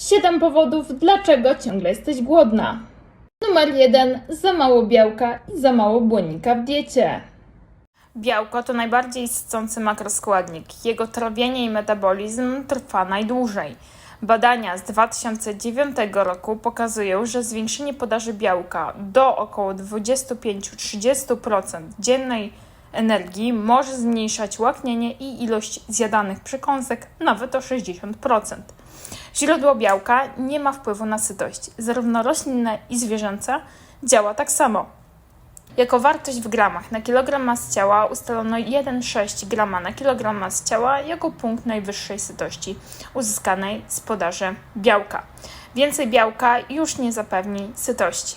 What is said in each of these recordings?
7 powodów, dlaczego ciągle jesteś głodna. Numer 1. Za mało białka i za mało błonnika w diecie. Białko to najbardziej sycący makroskładnik. Jego trawienie i metabolizm trwa najdłużej. Badania z 2009 roku pokazują, że zwiększenie podaży białka do około 25-30% dziennej energii może zmniejszać łaknienie i ilość zjadanych przekąsek nawet o 60%. Źródło białka nie ma wpływu na sytość. Zarówno roślinne i zwierzęce działa tak samo. Jako wartość w gramach na kilogram mas ciała ustalono 1,6 grama na kilogram mas ciała jako punkt najwyższej sytości uzyskanej z podaży białka. Więcej białka już nie zapewni sytości.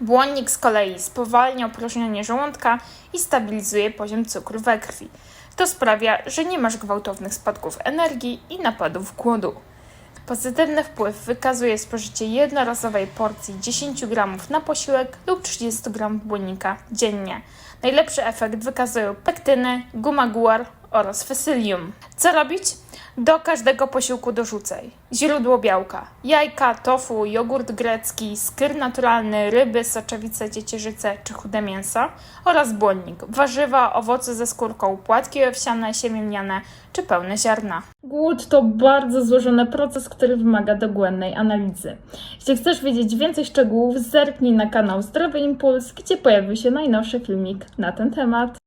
Błonnik z kolei spowalnia opróżnianie żołądka i stabilizuje poziom cukru we krwi. To sprawia, że nie masz gwałtownych spadków energii i napadów głodu. Pozytywny wpływ wykazuje spożycie jednorazowej porcji 10 g na posiłek lub 30 g błonnika dziennie. Najlepszy efekt wykazują pektyny, guma guar oraz fesylium. Co robić? Do każdego posiłku dorzucaj źródło białka, jajka, tofu, jogurt grecki, skyr naturalny, ryby, soczewice, ciecierzyce czy chude mięsa oraz błonnik, warzywa, owoce ze skórką, płatki owsiane, siemieniane czy pełne ziarna. Głód to bardzo złożony proces, który wymaga dogłębnej analizy. Jeśli chcesz wiedzieć więcej szczegółów, zerknij na kanał Zdrowy Impuls, gdzie pojawił się najnowszy filmik na ten temat.